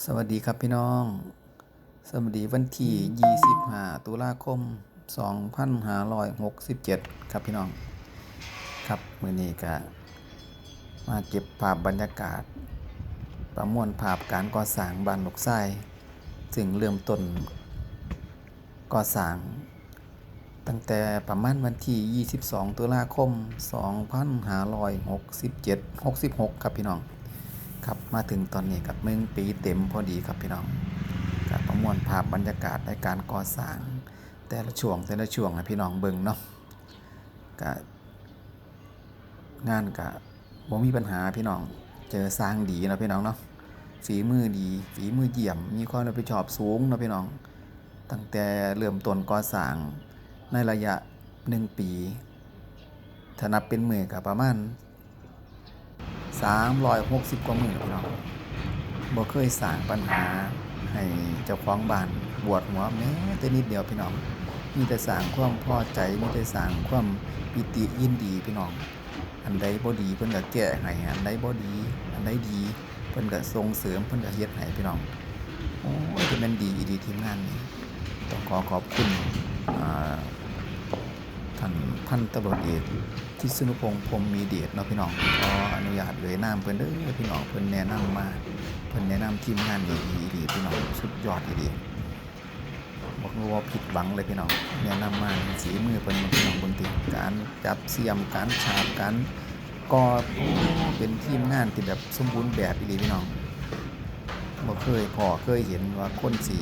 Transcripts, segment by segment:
สวัสดีครับพี่น้อง สวัสดีวันที่25ตุลาคม 2567 ครับพี่น้อง ครับมื้อนี้ก็มาเก็บภาพบรรยากาศ ประมวลภาพการก่อสร้างบ้านหลกไส้ซึ่งเริ่มต้นก่อสร้าง ตั้งแต่ประมาณวันที่ 22 ตุลาคม 2567 66 ครับพี่น้อง ครับมาถึงตอนนี้กับมึงปีเต็มพอดีครับพี่น้องกับประมวลภาพบรรยากาศในการก่อสร้าง แต่ละช่วงแต่ละช่วงให้พี่น้องเบิ่งเนาะกะงานกะบ่มีปัญหาพี่น้องเจอสร้างดีนะพี่น้องเนาะฝีมือดีฝีมือเยี่ยม มีความรับผิดชอบสูงนะพี่น้อง ตั้งแต่เริ่มต้นก่อสร้างในระยะหนึ่งปีถ้านับเป็นมือกับประมาณ 360 กว่าหมื่นพี่น้องบ่เคยสร้างปัญหาให้เจ้าของบ้านปวดหัวแม้แต่นิดเดียวพี่น้องมีแต่สร้างความพอใจมีแต่สร้างความปิติยินดีพี่น้อง อันใดบ่ดีเพิ่นก็แก้ให้อันใดบ่ดี อันใดดีเพิ่นก็ส่งเสริมเพิ่นก็เฮ็ดให้พี่น้องโอ้ยจะแม่นดีอีดีทีมงานนี้ต้องขอขอบคุณอ่าท่านพันตำรวจเอก ทิศนุพงศ์พรมมีเดชเนาะพี่น้องขออนุญาตเอ่ยนามเพิ่นเด้อพี่น้องเพิ่นแนะนำมาเพิ่นแนะนำทีมงานดีดีพี่น้องสุดยอดดีๆบอกว่าผิดหวังเลยพี่น้องแนะนำมาสีมือเพิ่นพี่น้องบนติการจับเสียมการฉาบการก็โอ้เป็นทีมงานที่แบบสมบูรณ์แบบอีหลีพี่น้องบ่เคยพอเคยเห็นว่าคนสี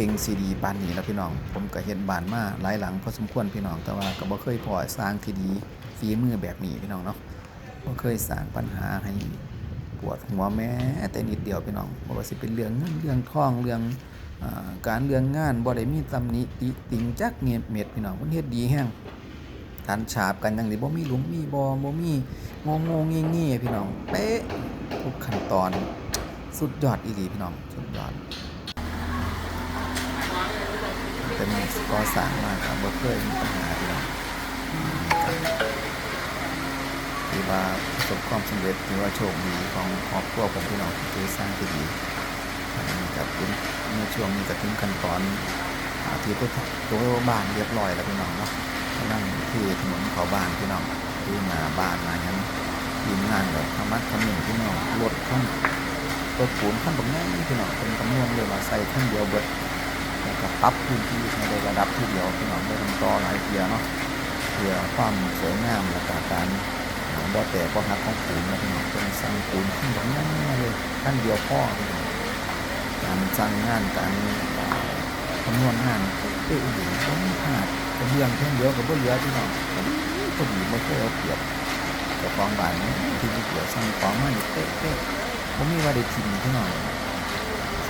เก่งซีดีปานนี้แล้วพี่น้อง ผมก็เห็นบานมาหลายหลังพอสมควรพี่น้อง แต่ว่าก็บ่เคยพอสร้างที่ดีฝีมือแบบนี้พี่น้องเนาะบ่เคยสร้างปัญหาให้ปวดหัวแม้แต่นิดเดียวพี่น้องบ่ว่าสิเป็นเรื่องเงินเรื่องทองเรื่องอการเรื่องงานบ่ได้มีตำหนิติติงจักเงียบเม็ดพี่น้องเพิ่นเฮ็ดดีแฮงการฉาบกันจังนี้บ่มีหลุมมีบ่บ่มีงงงๆงี้ๆพี่น้องเป๊ะทุกขั้นตอนสุดยอดอีหลีพี่น้องสุดยอด เป็นก่อสร้างมาครับบ่เคยมีปัญหาเลยถือว่าประสบความสำเร็จถือว่าโชคดีของครอบครัวผมพี่น้องที่สร้างที่ดีอันนี้กับเป็นในช่วงนี้ก็ถึงขั้นตอนอ่าที่ตัวตัวบ้านเรียบร้อยแล้วพี่น้องเนาะนั่งที่ถนนเขาบ้านพี่น้องที่หน้าบ้านมางั้นทีมงานแบบทำมัดทำหนึ่งพี่น้องรถขั้นรถปูนขั้นแบบนี้พี่น้องเป็นกำนวณเลยว่าใส่ขั้นเดียวเบิด แล้วก็ปรับพื้นที่ในระดับที่เดียวพี่น้องไม่ต้องต่อหลายเทียร์เนาะเพื่อความสวยงามและก็การบ่แต่บ่หักของปูนนะพี่น้องเป็นสร้างปูนขึ้นแบบนี้เลยขั้นเดียวพ่อการสร้างงานการคำนวณงานเอ้ยดีต้องพลาดกระเบื้องแค่เดียวกับบ่เหลือพี่น้องพอดีพอดีบ่เคยเอาเปรียบเจ้าของบานนี่ที่เกี่ยวสร้างของมานี่เป๊ะๆบ่มีว่าได้ทิมพี่น้อง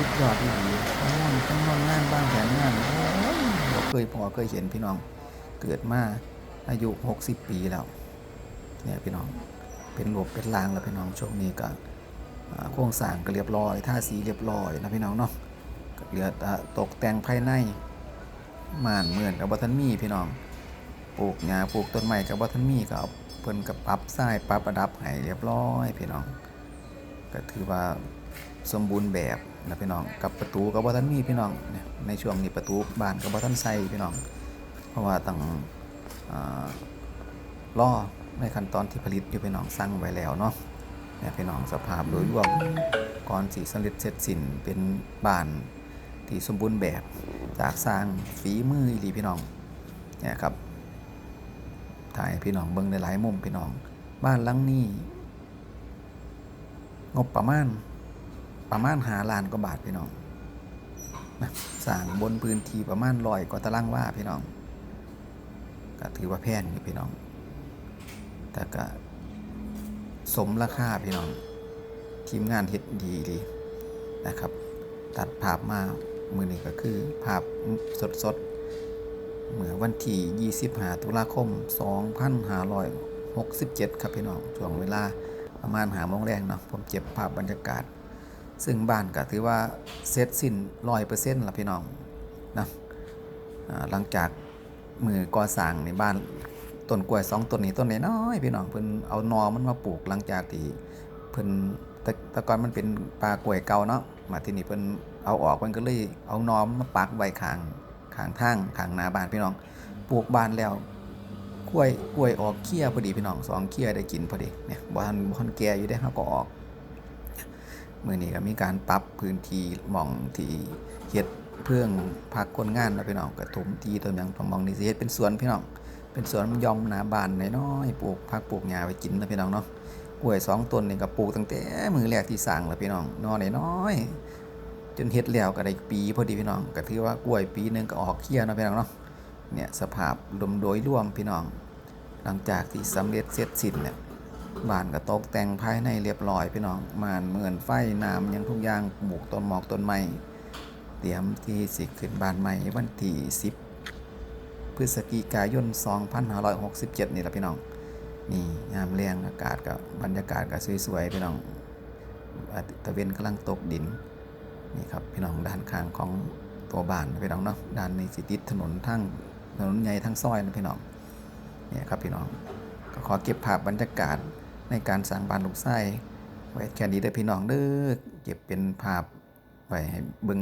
สุดยอดที่ดีงวันทั้งวันงานบ้างแผนงานโอ้ยเคยพอเคยเห็นพี่น้องเกิดมาอายุ 60 ปีแล้วเนี่ยพี่น้องเป็นหลวเป็นลางแล้วพี่น้องช่วงนี้ก็โครงสร้างก็เรียบร้อยท่าสีเรียบร้อยนะพี่น้องเนาะเหลือแต่ตกแต่งภายในม่านเหมือนกับบัทันมีพี่น้องปลูกหญ้าปลูกต้นไม้กับบัทันมีก็เอาเพิ่นกับปรับทรายปรับประดับให้เรียบร้อยพี่น้อง ก็ถือว่าสมบูรณ์แบบ นะพี่น้องกับประตูกับว่าท่านมีพี่น้องเนี่ยในช่วงนี้ประตูบ้านกับว่าท่านใส่พี่น้อง เพราะว่าต้องล่อในขั้นตอนที่ผลิตอยู่พี่น้องสั่งไว้แล้วเนาะเนี่ยพี่น้องสภาพโดยรวมก่อนสีสำเร็จเสร็จสิ้นเป็นบ้านที่สมบูรณ์แบบจากสร้างฝีมืออีหลีพี่น้องเนี่ยครับถ่ายพี่น้องเบิ่งในหลายมุมพี่น้อง บ้านหลังนี้งบประมาณ ประมาณหาล้านกว่าบาทพี่น้องนะสร้างบนพื้นที่ประมาณร้อยกว่าตารางว่าพี่น้อง ก็ถือว่าแพงอยู่พี่น้อง แต่ก็สมราคาพี่น้อง ทีมงานเฮ็ดดีดีนะครับ ตัดภาพมามือนี้ก็คือภาพสดสดๆเมื่อวันที่25ตุลาคม 2567 ครับพี่น้องช่วงเวลาประมาณหาโมงแรงเนาะผมเก็บภาพบรรยากาศ ซึ่งบ้านก็ถือว่าเสร็จสิ้นร้อยเปอร์เซ็นต์ละพี่น้องนะหลังจากมือก่อสร้างในบ้านต้นกล้วยสองต้นนี้ต้นน้อยพี่น้องเพิ่นเอานอมันมาปลูกหลังจากที่เพิ่นแต่แต่ก่อนมันเป็นป่ากล้วยเก่าเนาะมาที่นี่เพิ่นเอาออกเพิ่นก็เลยเอานอมมาปักไว้ข้างข้างทางข้างหน้าบ้านพี่น้องปลูกบ้านแล้วกล้วยกล้วยออกเขี้ยพอดีพี่น้องสองเขี้ยได้กินพอดีเนี่ยบ้านบ้านแก่อยู่ได้เฮาก็ออก มื้อนี้ก็มีการปรับพื้นที่หม่องที่เฮ็ดเพื่องพักคนงานแล้วพี่น้องก็ถมที่ตัวหยังตรงมองนี้สิเฮ็ดเป็นสวนพี่น้อง เป็นสวนยอมหนาบานน้อยๆปลูกผักปลูกหญ้าไว้กินนะพี่น้องเนาะกล้วยสองต้นนี่ก็ปลูกตั้งแต่มือแรกที่สร้างแล้วพี่น้องนอน้อยๆจนเฮ็ดแล้วก็ได้ปีพอดีพี่น้องก็ถือว่ากล้วยปีหนึงก็ออกเขี้ยเนาะพี่น้องเนาะเนี่ยสภาพรวมโดยรวมพี่น้อง หลังจากที่สำเร็จเสร็จสิ้นเนี่ย บ้านก็ตกแต่งภายในเรียบร้อยพี่น้องม่านเหมือนไฟน้ำยังทุกอย่างปลูกต้นหมอกต้นไม้เตรียมที่สิขึ้นบ้านใหม่วันที่10 พฤศจิกายน 2567 นี่แหละพี่น้อง นี่ยามแรงอากาศกับบรรยากาศก็สวยๆพี่น้องตะเวนกำลังตกดินนี่ครับพี่น้องด้านข้างของตัวบ้านพี่น้องเนาะด้านในี้สิติดถนนทั้งถนนใหญ่ทั้งซอยนะพี่น้องเนี่ยครับพี่น้อง ก็ขอเก็บภาพบรรยากาศในการสร้างบ้านลูกไส้ไว้แค่นี้เด้อพี่น้องเด้อเก็บเป็นภาพไว้ให้เบิ่ง